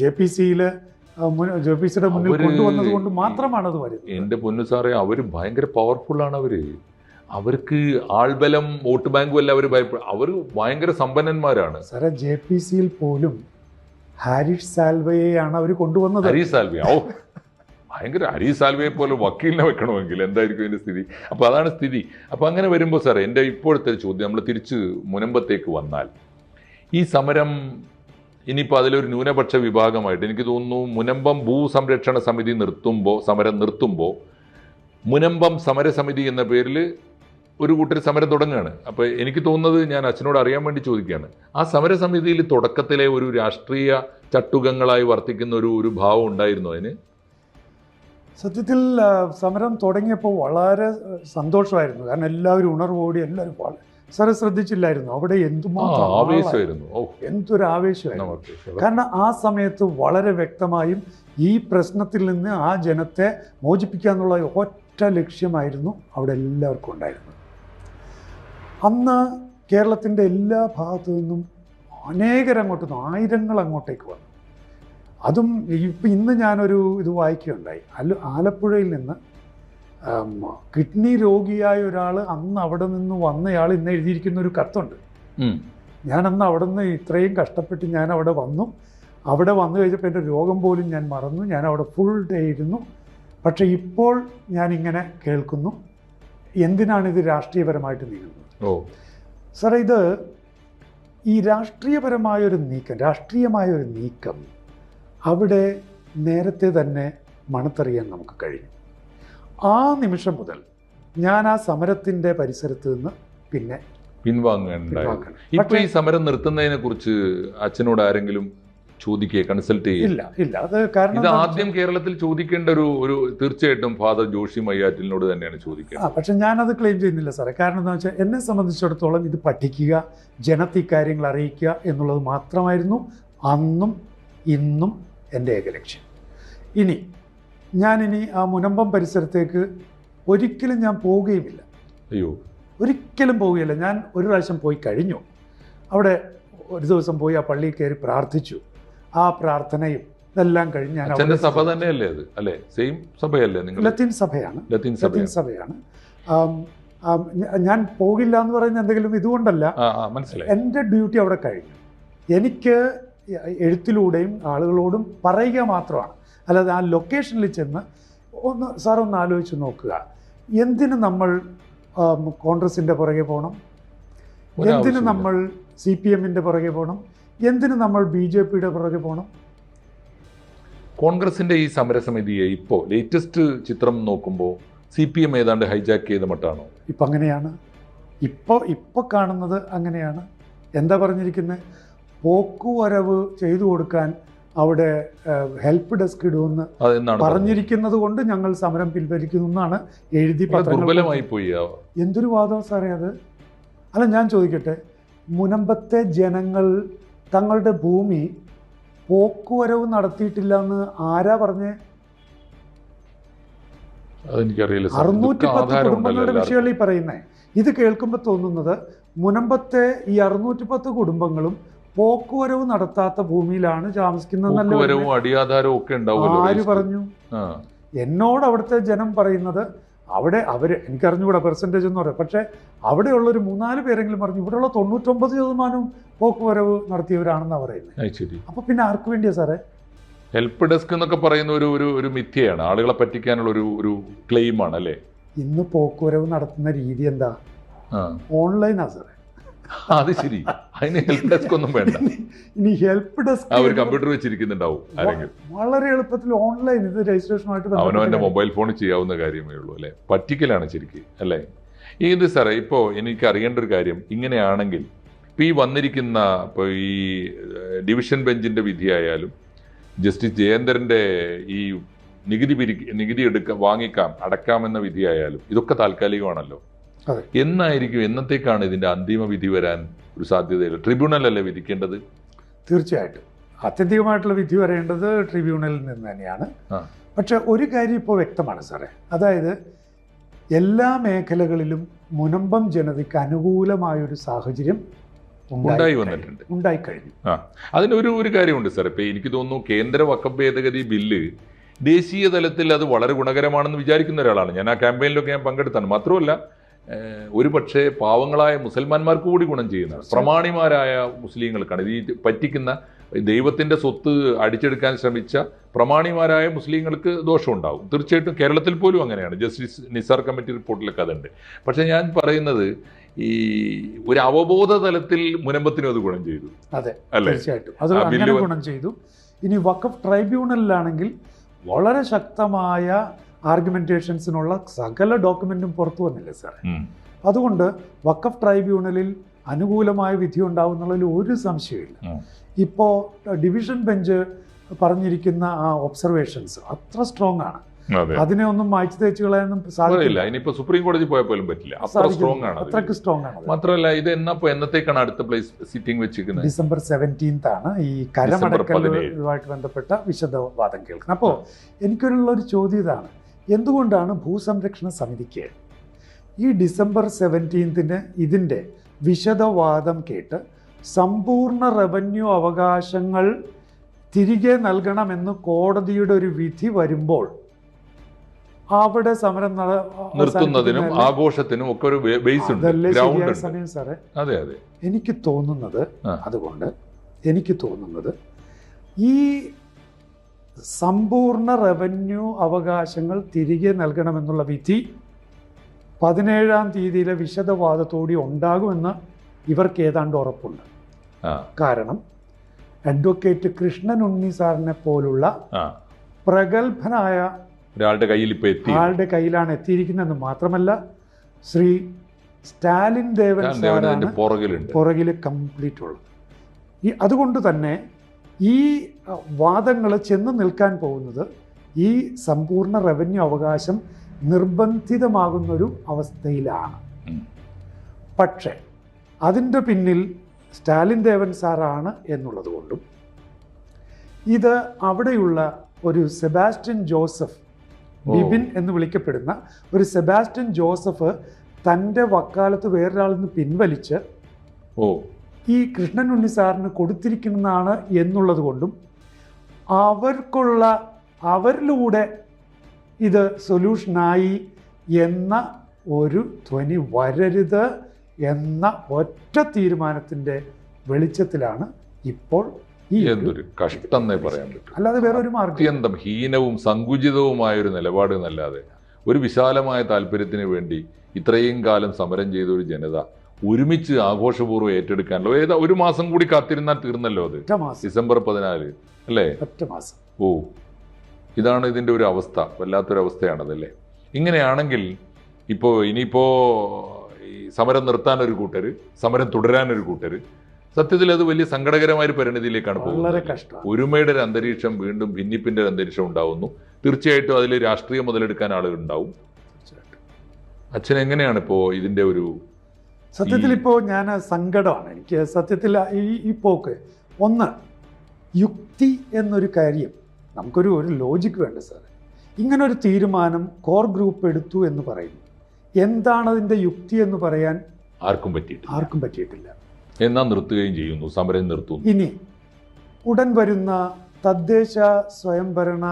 [SPEAKER 2] ജെ പി സിയിലെ എന്റെ മാത്രമാണ്
[SPEAKER 1] എൻ്റെ പൊന്നു സാറേ അവർ ഭയങ്കര ആണ് അവര് അവർക്ക് ആൾബലം വോട്ട് ബാങ്കും എല്ലാം അവർ അവർ ഭയങ്കര സമ്പന്നന്മാരാണ്
[SPEAKER 2] സാറേ ജെ പി സിയിൽ പോലും ഹാരിഷ് സാൽവയെയാണ് അവർ കൊണ്ടുവന്നത്
[SPEAKER 1] ഹരീഷ് സാൽവെ ഓ ഭയങ്കര ഹരീഷ് സാൽവയെ പോലെ വക്കീലിനെ വെക്കണമെങ്കിൽ എന്തായിരിക്കും എന്റെ സ്ഥിതി അപ്പോൾ അതാണ് സ്ഥിതി അപ്പോൾ അങ്ങനെ വരുമ്പോൾ സാറേ എൻ്റെ ഇപ്പോഴത്തെ ചോദ്യം നമ്മൾ തിരിച്ച് മുനമ്പത്തേക്ക് വന്നാൽ ഈ സമരം ഇനിയിപ്പോൾ അതിലൊരു ന്യൂനപക്ഷ വിഭാഗമായിട്ട് എനിക്ക് തോന്നുന്നു മുനമ്പം ഭൂസംരക്ഷണ സമിതി നിർത്തുമ്പോൾ സമരം നിർത്തുമ്പോൾ മുനമ്പം സമരസമിതി എന്ന പേരിൽ ഒരു കൂട്ടർ സമരം തുടങ്ങുകയാണ് അപ്പോൾ എനിക്ക് തോന്നുന്നത് ഞാൻ അച്ഛനോട് അറിയാൻ വേണ്ടി ചോദിക്കുകയാണ് ആ സമരസമിതിയിൽ തുടക്കത്തിലെ ഒരു രാഷ്ട്രീയ ചട്ടുകങ്ങളായി വർത്തിക്കുന്ന ഒരു ഒരു ഭാവം ഉണ്ടായിരുന്നു അതിന് സത്യത്തിൽ സമരം തുടങ്ങിയപ്പോൾ വളരെ സന്തോഷമായിരുന്നു കാരണം എല്ലാവരും ഉണർവോടി എല്ലാവരും സാറ് ശ്രദ്ധിച്ചില്ലായിരുന്നു അവിടെ എന്തുമാത്രം ആവേശമായിരുന്നു എന്തൊരു ആവേശമായിരുന്നു കാരണം ആ സമയത്ത് വളരെ വ്യക്തമായും ഈ പ്രശ്നത്തിൽ നിന്ന് ആ ജനത്തെ മോചിപ്പിക്കുക എന്നുള്ള ഒറ്റ ലക്ഷ്യമായിരുന്നു അവിടെ എല്ലാവർക്കും ഉണ്ടായിരുന്നത് അന്ന് കേരളത്തിൻ്റെ എല്ലാ ഭാഗത്തു നിന്നും അനേകരങ്ങോട്ട് നിന്നും ആയിരങ്ങൾ അങ്ങോട്ടേക്ക് വന്നു അതും ഇപ്പം ഇന്ന് ഞാനൊരു ഇത് വായിക്കുകയുണ്ടായി ആലപ്പുഴയിൽ നിന്ന് കിഡ്നി രോഗിയായ ഒരാൾ അന്ന് അവിടെ നിന്ന് വന്നയാൾ ഇന്ന് എഴുതിയിരിക്കുന്ന ഒരു കത്തുണ്ട് ഞാൻ അന്ന് അവിടെ നിന്ന് ഇത്രയും കഷ്ടപ്പെട്ട് ഞാൻ അവിടെ വന്നു അവിടെ വന്നു കഴിഞ്ഞപ്പോൾ എൻ്റെ രോഗം പോലും ഞാൻ മറന്നു ഞാൻ അവിടെ ഫുൾ ഡേ ഇരുന്നു പക്ഷേ ഇപ്പോൾ ഞാനിങ്ങനെ കേൾക്കുന്നു എന്തിനാണ് ഇത് രാഷ്ട്രീയപരമായിട്ട് നീങ്ങുന്നത് ഓ സാറേ ഇത് ഈ രാഷ്ട്രീയപരമായ ഒരു നീക്കം രാഷ്ട്രീയമായ ഒരു നീക്കം അവിടെ നേരത്തെ തന്നെ മണത്തറിയാൻ നമുക്ക് കഴിഞ്ഞു ആ നിമിഷം മുതൽ ഞാൻ ആ സമരത്തിന്റെ പരിസരത്ത് നിന്ന് പിന്നെ പിൻവാങ്ങുകയുണ്ടായിരുന്നു ഇപ്പൊ ഈ സമരം നിർത്തുന്നതിനെ കുറിച്ച് അച്ഛനോട് ആരെങ്കിലും ചോദിക്കുക കൺസൾട്ട് ഇല്ല ഇല്ല അത് കാരണം ഇത് ആദ്യം കേരളത്തിൽ ചോദിക്കേണ്ട ഒരു ഒരു തീർച്ചയായിട്ടും ഫാദർ ജോഷി മയ്യാറ്റിനോട് തന്നെയാണ് ചോദിക്കുക പക്ഷെ ഞാൻ അത് ക്ലെയിം ചെയ്യുന്നില്ല സാറേ കാരണം എന്താ വെച്ചാൽ എന്നെ സംബന്ധിച്ചിടത്തോളം ഇത് പഠിക്കുക ജനത്തെ കാര്യങ്ങൾ അറിയിക്കുക എന്നുള്ളത് മാത്രമായിരുന്നു അന്നും ഇന്നും എൻ്റെ ഏക ലക്ഷ്യം ഇനി ഞാനിനി ആ മുനമ്പം പരിസരത്തേക്ക് ഒരിക്കലും ഞാൻ പോവുകയുമില്ല അയ്യോ ഒരിക്കലും പോവുകയില്ല ഞാൻ ഒരു പ്രാവശ്യം പോയി കഴിഞ്ഞു അവിടെ ഒരു ദിവസം പോയി ആ പള്ളിയിൽ കയറി പ്രാർത്ഥിച്ചു ആ പ്രാർത്ഥനയും ഇതെല്ലാം കഴിഞ്ഞ് ഞാൻ സഭ തന്നെയല്ലേ അത് അല്ലേ സെയിം സഭയല്ലേ ലത്തീൻ സഭയാണ് ലത്തീൻ ലത്തീൻ സഭയാണ് ഞാൻ പോകില്ല എന്ന് പറയുന്ന എന്തെങ്കിലും ഇതുകൊണ്ടല്ല മനസ്സിലായി എൻ്റെ ഡ്യൂട്ടി അവിടെ കഴിഞ്ഞു എനിക്ക് എഴുത്തിലൂടെയും ആളുകളോടും പറയുക മാത്രമാണ് അല്ലാതെ ആ ലൊക്കേഷനിൽ ചെന്ന് ഒന്ന് സാർ ഒന്ന് ആലോചിച്ച് നോക്കുക എന്തിന് നമ്മൾ കോൺഗ്രസിൻ്റെ പുറകെ പോകണം എന്തിന് നമ്മൾ സി പി എമ്മിൻ്റെ പുറകെ പോകണം എന്തിന് നമ്മൾ ബി ജെ പിയുടെ പുറകെ പോകണം കോൺഗ്രസിൻ്റെ ഈ സമരസമിതിയെ ഇപ്പോൾ ലേറ്റസ്റ്റ് ചിത്രം നോക്കുമ്പോൾ സി പി എം ഏതാണ്ട് ഹൈജാക്ക് ചെയ്ത മട്ടാണോ ഇപ്പം അങ്ങനെയാണ് ഇപ്പോൾ ഇപ്പോൾ കാണുന്നത് അങ്ങനെയാണ് എന്താ പറഞ്ഞിരിക്കുന്നത് പോക്കുവരവ് ചെയ്തു കൊടുക്കാൻ അവിടെ ഹെൽപ്പ് ഡെസ്ക് ഇടുമെന്ന് പറഞ്ഞിരിക്കുന്നത് കൊണ്ട് ഞങ്ങൾ സമരം പിൻവലിക്കുന്നു എന്നാണ് എഴുതി പോയി എന്തൊരു വാദം സാറേ അത് അല്ല ഞാൻ ചോദിക്കട്ടെ മുനമ്പത്തെ ജനങ്ങൾ തങ്ങളുടെ ഭൂമി പോക്കുവരവ് നടത്തിയിട്ടില്ല എന്ന് ആരാ പറഞ്ഞേ അറുന്നൂറ്റി പത്ത് കുടുംബങ്ങളുടെ വിഷയങ്ങളിൽ പറയുന്നേ ഇത് കേൾക്കുമ്പോൾ തോന്നുന്നത് മുനമ്പത്തെ ഈ അറുന്നൂറ്റി പത്ത് കുടുംബങ്ങളും പോക്കുവരവ് നടത്താത്ത ഭൂമിയിലാണ് താമസിക്കുന്നത് അടിയാധാരവും ഒക്കെ ആര് പറഞ്ഞു എന്നോട് അവിടുത്തെ ജനം പറയുന്നത് അവിടെ അവർ എനിക്കറിഞ്ഞുകൂടാ പെർസെൻറ്റേജ് എന്ന് പറയാം പക്ഷേ ഒരു മൂന്നാല് പേരെങ്കിലും പറഞ്ഞു ഇവിടെയുള്ള തൊണ്ണൂറ്റൊമ്പത് ശതമാനവും പോക്കുവരവ് നടത്തിയവരാണെന്നാണ് പറയുന്നത് അപ്പോൾ പിന്നെ ആർക്ക് വേണ്ടിയാ സാറേ ഹെൽപ്പ് ഡെസ്ക് എന്നൊക്കെ പറയുന്ന ഒരു ഒരു ഒരു മിഥ്യയാണ് ആളുകളെ പറ്റിക്കാനുള്ള ഒരു ഒരു ക്ലെയിമാണ് അല്ലേ ഇന്ന് പോക്കുവരവ് നടത്തുന്ന രീതി എന്താ ഓൺലൈനാ സാറേ അത് ശരി അതിന് ഹെൽപ്പ് ഡെസ്ക് ഒന്നും വേണ്ട ഇനി ഹെൽപ്പ് ഡെസ്ക് അവർ കമ്പ്യൂട്ടർ വെച്ചിരിക്കുന്നുണ്ടാവും വളരെ എളുപ്പത്തിൽ ഓൺലൈൻ ഇത് രജിസ്ട്രേഷനുമായിട്ട് അവനവന്റെ മൊബൈൽ ഫോൺ ചെയ്യാവുന്ന കാര്യമേ ഉള്ളൂ അല്ലേ പറ്റിക്കലാണ് ശരിക്കും അല്ലേ ഇത് സാറേ ഇപ്പോ എനിക്ക് അറിയേണ്ട ഒരു കാര്യം ഇങ്ങനെയാണെങ്കിൽ ഇപ്പൊ ഈ വന്നിരിക്കുന്ന ഇപ്പോൾ ഈ ഡിവിഷൻ ബെഞ്ചിന്റെ വിധിയായാലും ജസ്റ്റിസ് ജയേന്ദ്രന്റെ ഈ നികുതി പിരി നികുതി എടുക്ക വാങ്ങിക്കാം അടക്കാമെന്ന വിധിയായാലും ഇതൊക്കെ താൽക്കാലികമാണല്ലോ എന്നായിരിക്കും എന്നത്തേക്കാണ് ഇതിന്റെ അന്തിമ വിധി വരാൻ ഒരു സാധ്യതയില്ല ട്രിബ്യൂണലല്ലേ വിധിക്കേണ്ടത് തീർച്ചയായിട്ടും അത്യന്തികമായിട്ടുള്ള വിധി വരേണ്ടത് ട്രിബ്യൂണലിൽ നിന്ന് തന്നെയാണ് പക്ഷെ ഒരു കാര്യം ഇപ്പോൾ വ്യക്തമാണ് സാറേ അതായത് എല്ലാ മേഖലകളിലും മുനമ്പം ജനതയ്ക്ക് അനുകൂലമായൊരു സാഹചര്യം ഉണ്ടായി വന്നിട്ടുണ്ട് ഉണ്ടായി കഴിഞ്ഞു അതിനൊരു ഒരു കാര്യമുണ്ട് സാർ ഇപ്പൊ എനിക്ക് തോന്നുന്നു കേന്ദ്ര വക്കം ഭേദഗതി ബില്ല് ദേശീയ തലത്തിൽ അത് വളരെ ഗുണകരമാണെന്ന് വിചാരിക്കുന്ന ഒരാളാണ് ഞാൻ ആ ക്യാമ്പയിനിലൊക്കെ ഞാൻ പങ്കെടുത്താണ് മാത്രമല്ല ഒരു പക്ഷേ പാവങ്ങളായ മുസൽമാന്മാർക്ക് കൂടി ഗുണം ചെയ്യുന്ന പ്രമാണിമാരായ മുസ്ലിങ്ങൾക്കാണ് ഈ പറ്റിക്കുന്ന ദൈവത്തിൻ്റെ സ്വത്ത് അടിച്ചെടുക്കാൻ ശ്രമിച്ച പ്രമാണിമാരായ മുസ്ലിങ്ങൾക്ക് ഉണ്ടാകും തീർച്ചയായിട്ടും കേരളത്തിൽ പോലും അങ്ങനെയാണ് ജസ്റ്റിസ് നിസാർ കമ്മിറ്റി റിപ്പോർട്ടിലൊക്കെ അതുണ്ട് പക്ഷേ ഞാൻ പറയുന്നത് ഈ ഒരു അവബോധ തലത്തിൽ മുനമ്പത്തിനും അത് ഗുണം ചെയ്തു അതെ തീർച്ചയായിട്ടും ഗുണം ചെയ്തു ഇനി വഖഫ് ട്രൈബ്യൂണലിലാണെങ്കിൽ വളരെ ശക്തമായ ആർഗ്യുമെന്റേഷൻസിനുള്ള സകല ഡോക്യുമെന്റും പുറത്തു വന്നില്ലേ സാർ അതുകൊണ്ട് വക്കഫ് ട്രൈബ്യൂണലിൽ അനുകൂലമായ വിധി ഉണ്ടാവുന്നതിൽ ഒരു സംശയമില്ല ഇപ്പോൾ ഡിവിഷൻ ബെഞ്ച് പറഞ്ഞിരിക്കുന്ന ആ ഒബ്സർവേഷൻസ് അത്ര സ്ട്രോങ് ആണ് അതിനെ ഒന്നും മായ്ച്ചു തേച്ചു കളയാനും സാധിക്കില്ല ഇനിയിപ്പോ സുപ്രീം കോടതി പോയ പോലും പറ്റില്ല അത്ര സ്ട്രോങ് ആണ് അത്രക്ക് സ്ട്രോങ് ആണ് മാത്രമല്ല ഇത് എന്നപ്പോ എന്നത്തേക്കാണ് അടുത്ത പ്ലേസ് സിറ്റിംഗ് വെച്ചിരിക്കുന്നത് ഡിസംബർ സെവൻറ്റീൻത്ത് ആണ് ഈ കരമടക്കലുമായിട്ട് ബന്ധപ്പെട്ട വിശദവാദം കേൾക്കുന്നത് അപ്പോൾ എനിക്കൊരു ഒരു ചോദ്യം ഇതാണ് എന്തുകൊണ്ടാണ് ഭൂസംരക്ഷണ സമിതിക്ക് ഈ ഡിസംബർ സെവൻറ്റീൻത്തിന് ഇതിൻ്റെ വിശദവാദം കേട്ട് സമ്പൂർണ്ണ റവന്യൂ അവകാശങ്ങൾ തിരികെ നൽകണമെന്ന് കോടതിയുടെ ഒരു വിധി വരുമ്പോൾ അവിടെ സമരം നിർത്തുന്നതിനും ആഘോഷത്തിനും ഒക്കെ ഒരു ബേസ് ഉണ്ട് സമയം സാറേ അതെ അതെ എനിക്ക് തോന്നുന്നത് അതുകൊണ്ട് എനിക്ക് തോന്നുന്നത് ഈ സമ്പൂർണ്ണ റവന്യൂ അവകാശങ്ങൾ തിരികെ നൽകണമെന്നുള്ള വിധി പതിനേഴാം തീയതിയിലെ വിശദവാദത്തോടി ഉണ്ടാകുമെന്ന് ഇവർക്ക് ഏതാണ്ട് ഉറപ്പുണ്ട് കാരണം അഡ്വക്കേറ്റ് കൃഷ്ണൻ ഉണ്ണി സാറിനെ പോലുള്ള പ്രഗത്ഭനായ ഒരാളുടെ കയ്യിൽ ഇപ്പോൾ എത്തി ആളുടെ കയ്യിലാണ് എത്തിയിരിക്കുന്നതെന്ന് മാത്രമല്ല ശ്രീ സ്റ്റാലിൻ ദേവൻ സാറാണ് പുറകിൽ കംപ്ലീറ്റ് ഉള്ളത് ഈ അതുകൊണ്ട് തന്നെ ഈ വാദങ്ങൾ ചെന്ന് നിൽക്കാൻ പോകുന്നത് ഈ സമ്പൂർണ്ണ റവന്യൂ അവകാശം നിർബന്ധിതമാകുന്നൊരു അവസ്ഥയിലാണ് പക്ഷേ അതിൻ്റെ പിന്നിൽ സ്റ്റാലിൻ ദേവൻ സാറാണ് എന്നുള്ളത് കൊണ്ടും ഇത് അവിടെയുള്ള ഒരു സെബാസ്റ്റ്യൻ ജോസഫ് ബിബിൻ എന്ന് വിളിക്കപ്പെടുന്ന ഒരു സെബാസ്റ്റ്യൻ ജോസഫ് തൻ്റെ വക്കാലത്ത് വേറൊരാളിൽ നിന്ന് പിൻവലിച്ച് ഓ ഈ കൃഷ്ണൻ ഉണ്ണി സാറിന് കൊടുത്തിരിക്കുന്നതാണ് എന്നുള്ളത് കൊണ്ടും അവർക്കുള്ള അവരിലൂടെ ഇത് സൊല്യൂഷനായി എന്ന ഒരു ധ്വനി വരരുത് എന്ന ഒറ്റ തീരുമാനത്തിൻ്റെ വെളിച്ചത്തിലാണ് ഇപ്പോൾ എന്തൊരു കഷ്ടം പറയാൻ പറ്റും അല്ലാതെ വേറൊരു ഒരു അത്യന്തം ഹീനവും സങ്കുചിതവുമായ ഒരു നിലപാട് എന്നല്ലാതെ ഒരു വിശാലമായ താല്പര്യത്തിന് വേണ്ടി ഇത്രയും കാലം സമരം ചെയ്ത ഒരു ജനത ഒരുമിച്ച് ആഘോഷപൂർവ്വം ഏറ്റെടുക്കാനല്ലോ ഏതാ ഒരു മാസം കൂടി കാത്തിരുന്നാൽ തീർന്നല്ലോ അത് ഡിസംബർ പതിനാല് അല്ലേ ഒറ്റ മാസം ഓ ഇതാണ് ഇതിൻ്റെ ഒരു അവസ്ഥ അല്ലേ ഇങ്ങനെയാണെങ്കിൽ ഇപ്പോൾ ഇനിയിപ്പോൾ ഈ സമരം നിർത്താൻ ഒരു കൂട്ടർ സമരം തുടരാൻ ഒരു കൂട്ടർ സത്യത്തിൽ അത് വലിയ സങ്കടകരമായ ഒരു വളരെ പോകുന്നത് ഒരുമയുടെ ഒരു അന്തരീക്ഷം വീണ്ടും ഭിന്നിപ്പിന്റെ ഒരു അന്തരീക്ഷം ഉണ്ടാവുന്നു തീർച്ചയായിട്ടും അതിൽ രാഷ്ട്രീയം മുതലെടുക്കാൻ ആളുകൾ ഉണ്ടാവും അച്ഛൻ എങ്ങനെയാണ് ഇപ്പോൾ ഇതിന്റെ ഒരു സത്യത്തിൽ ഇപ്പോൾ ഞാൻ സങ്കടമാണ് എനിക്ക് സത്യത്തിൽ ഈ ഈ പോക്ക് ഒന്ന് യുക്തി എന്നൊരു കാര്യം നമുക്കൊരു ഒരു ലോജിക്ക് വേണ്ട ഇങ്ങനെ ഇങ്ങനൊരു തീരുമാനം കോർ ഗ്രൂപ്പ് എടുത്തു എന്ന് പറയുന്നു എന്താണ് അതിൻ്റെ യുക്തി എന്ന് പറയാൻ ആർക്കും പറ്റിയിട്ടില്ല ആർക്കും പറ്റിയിട്ടില്ല എന്നാ നിർത്തുകയും ചെയ്യുന്നു സമരം നിർത്തുന്നു ഇനി ഉടൻ വരുന്ന തദ്ദേശ സ്വയംഭരണ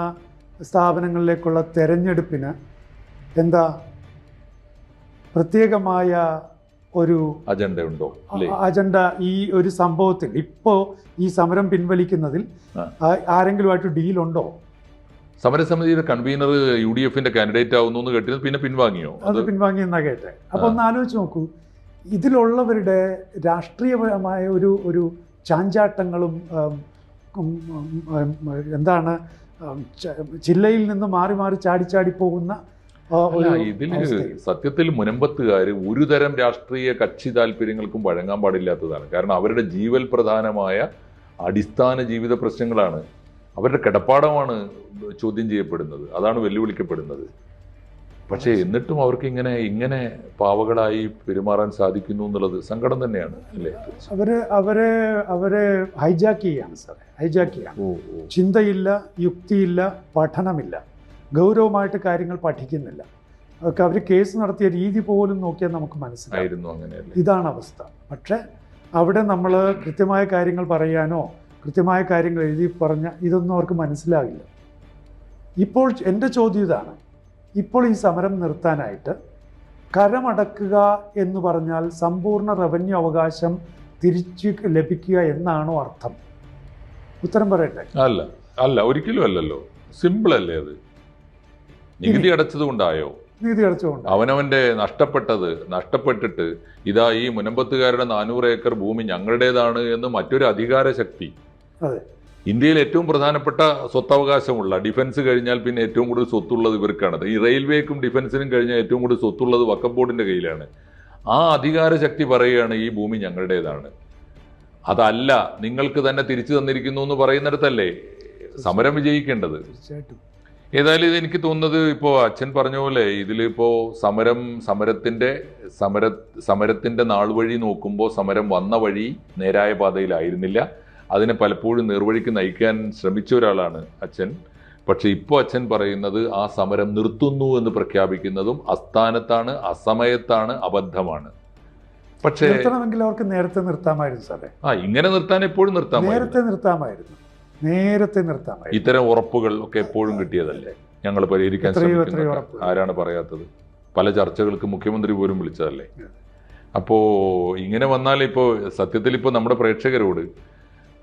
[SPEAKER 1] സ്ഥാപനങ്ങളിലേക്കുള്ള തെരഞ്ഞെടുപ്പിന് എന്താ പ്രത്യേകമായ ഒരു അജണ്ട ഉണ്ടോ അജണ്ട ഈ ഒരു സംഭവത്തിൽ ഇപ്പോ ഈ സമരം പിൻവലിക്കുന്നതിൽ ആരെങ്കിലുമായിട്ട് ഡീൽ ഉണ്ടോ സമരസമിതിയുടെ കൺവീനർ യു ഡി എഫിന്റെ കാൻഡിഡേറ്റ് ആവുന്നു കേട്ടത് പിന്നെ പിൻവാങ്ങിയോ അത് പിൻവാങ്ങി എന്നാ കേട്ടെ അപ്പൊ ഒന്ന് ആലോചിച്ച് നോക്കൂ ഇതിലുള്ളവരുടെ രാഷ്ട്രീയപരമായ ഒരു ഒരു ചാഞ്ചാട്ടങ്ങളും എന്താണ് ജില്ലയിൽ നിന്ന് മാറി മാറി ചാടി ചാടി പോകുന്ന ഇതിൽ സത്യത്തിൽ മുനമ്പത്തുകാർ ഒരു തരം രാഷ്ട്രീയ കക്ഷി താല്പര്യങ്ങൾക്കും വഴങ്ങാൻ പാടില്ലാത്തതാണ് കാരണം അവരുടെ ജീവൽ പ്രധാനമായ അടിസ്ഥാന ജീവിത പ്രശ്നങ്ങളാണ് അവരുടെ കിടപ്പാടമാണ് ചോദ്യം ചെയ്യപ്പെടുന്നത് അതാണ് വെല്ലുവിളിക്കപ്പെടുന്നത് പക്ഷേ എന്നിട്ടും അവർക്ക് ഇങ്ങനെ ഇങ്ങനെ പാവകളായി പെരുമാറാൻ സാധിക്കുന്നു എന്നുള്ളത് സങ്കടം തന്നെയാണ് അല്ലേ അവര് അവരെ അവരെ ഹൈജാക്ക് ചെയ്യാണ് സാറേ ഹൈജാക്ക് ചെയ്യാണ് ചിന്തയില്ല യുക്തിയില്ല പഠനമില്ല ഗൗരവമായിട്ട് കാര്യങ്ങൾ പഠിക്കുന്നില്ല അതൊക്കെ അവർ കേസ് നടത്തിയ രീതി പോലും നോക്കിയാൽ നമുക്ക് മനസ്സിലായിരുന്നു ഇതാണ് അവസ്ഥ പക്ഷേ അവിടെ നമ്മൾ കൃത്യമായ കാര്യങ്ങൾ പറയാനോ കൃത്യമായ കാര്യങ്ങൾ എഴുതി പറഞ്ഞ ഇതൊന്നും അവർക്ക് മനസ്സിലാകില്ല ഇപ്പോൾ എൻ്റെ ചോദ്യം ഇതാണ് ഇപ്പോൾ ഈ സമരം നിർത്താനായിട്ട് കരമടക്കുക എന്ന് പറഞ്ഞാൽ സമ്പൂർണ്ണ റവന്യൂ അവകാശം തിരിച്ചു ലഭിക്കുക എന്നാണോ അർത്ഥം ഉത്തരം പറയട്ടെ അല്ല അല്ല ഒരിക്കലും അല്ലല്ലോ സിമ്പിൾ അല്ലേ അത് നികുതി അടച്ചതുകൊണ്ടായോ നികുതി അടച്ചുകൊണ്ട് അവനവന്റെ നഷ്ടപ്പെട്ടത് നഷ്ടപ്പെട്ടിട്ട് ഇതാ ഈ മുനമ്പത്തുകാരുടെ നാനൂറ് ഏക്കർ ഭൂമി ഞങ്ങളുടേതാണ് എന്ന് മറ്റൊരു അധികാര ശക്തി ഇന്ത്യയിൽ ഏറ്റവും പ്രധാനപ്പെട്ട സ്വത്തവകാശമുള്ള ഡിഫൻസ് കഴിഞ്ഞാൽ പിന്നെ ഏറ്റവും കൂടുതൽ സ്വത്തുള്ളത് ഇവർക്കാണ് ഈ റെയിൽവേക്കും ഡിഫൻസിനും കഴിഞ്ഞാൽ ഏറ്റവും കൂടുതൽ സ്വത്തുള്ളത് വക്കം ബോർഡിന്റെ കയ്യിലാണ് ആ അധികാര ശക്തി പറയുകയാണ് ഈ ഭൂമി ഞങ്ങളുടേതാണ് അതല്ല നിങ്ങൾക്ക് തന്നെ തിരിച്ചു തന്നിരിക്കുന്നു എന്ന് പറയുന്നിടത്തല്ലേ സമരം വിജയിക്കേണ്ടത് തീർച്ചയായിട്ടും ഏതായാലും ഇത് എനിക്ക് തോന്നുന്നത് ഇപ്പോൾ അച്ഛൻ പറഞ്ഞ പോലെ ഇതിലിപ്പോൾ സമരം സമരത്തിൻ്റെ സമര സമരത്തിൻ്റെ നാൾ വഴി നോക്കുമ്പോൾ സമരം വന്ന വഴി നേരായ പാതയിലായിരുന്നില്ല അതിനെ പലപ്പോഴും നേർവഴിക്ക് നയിക്കാൻ ശ്രമിച്ച ഒരാളാണ് അച്ഛൻ പക്ഷെ ഇപ്പോൾ അച്ഛൻ പറയുന്നത് ആ സമരം നിർത്തുന്നു എന്ന് പ്രഖ്യാപിക്കുന്നതും അസ്ഥാനത്താണ് അസമയത്താണ് അബദ്ധമാണ് പക്ഷേ അവർക്ക് നേരത്തെ നിർത്താമായിരുന്നു സാറേ ആ ഇങ്ങനെ നിർത്താൻ എപ്പോഴും നിർത്താമായിരുന്നു നേരത്തെ നിർത്താമായിരുന്നു നേരത്തെ നിർത്താൻ ഇത്തരം ഉറപ്പുകൾ ഒക്കെ എപ്പോഴും കിട്ടിയതല്ലേ ഞങ്ങൾ പരിഹരിക്കാൻ ശ്രമിക്കുന്നത് ആരാണ് പറയാത്തത് പല ചർച്ചകൾക്ക് മുഖ്യമന്ത്രി പോലും വിളിച്ചതല്ലേ അപ്പോൾ ഇങ്ങനെ വന്നാൽ ഇപ്പോൾ സത്യത്തിൽ ഇപ്പോൾ നമ്മുടെ പ്രേക്ഷകരോട്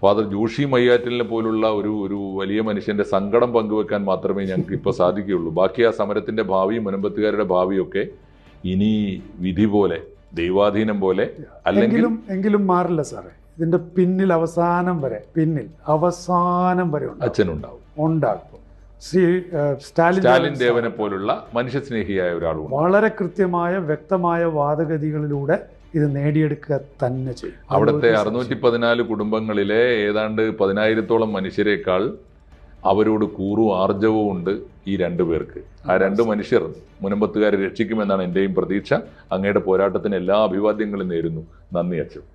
[SPEAKER 1] ഫാദർ ജോഷി മയ്യാറ്റലിനെ പോലുള്ള ഒരു ഒരു വലിയ മനുഷ്യന്റെ സങ്കടം പങ്കുവെക്കാൻ മാത്രമേ ഞങ്ങൾക്ക് ഇപ്പോൾ സാധിക്കുകയുള്ളൂ ബാക്കി ആ സമരത്തിന്റെ ഭാവിയും മുനമ്പത്തുകാരുടെ ഭാവിയൊക്കെ ഇനി വിധി പോലെ ദൈവാധീനം പോലെ അല്ലെങ്കിൽ എങ്കിലും മാറില്ല സാറേ ഇതിന്റെ പിന്നിൽ അവസാനം വരെ പിന്നിൽ അവസാനം വരെ അച്ഛനുണ്ടാവും ഉണ്ടാകും ശ്രീ സ്റ്റാലിൻ സ്റ്റാലിൻ ദേവനെ പോലുള്ള മനുഷ്യസ്നേഹിയായ ഒരാളും വളരെ കൃത്യമായ വ്യക്തമായ വാദഗതികളിലൂടെ ഇത് നേടിയെടുക്കുക തന്നെ ചെയ്യും അവിടുത്തെ അറുന്നൂറ്റി പതിനാല് കുടുംബങ്ങളിലെ ഏതാണ്ട് പതിനായിരത്തോളം മനുഷ്യരെക്കാൾ അവരോട് കൂറും ആർജവും ഉണ്ട് ഈ രണ്ടു പേർക്ക് ആ രണ്ട് മനുഷ്യർ മുനമ്പത്തുകാരെ രക്ഷിക്കുമെന്നാണ് എൻ്റെയും പ്രതീക്ഷ അങ്ങയുടെ പോരാട്ടത്തിന് എല്ലാ അഭിവാദ്യങ്ങളും നേരുന്നു നന്ദി അച്ഛൻ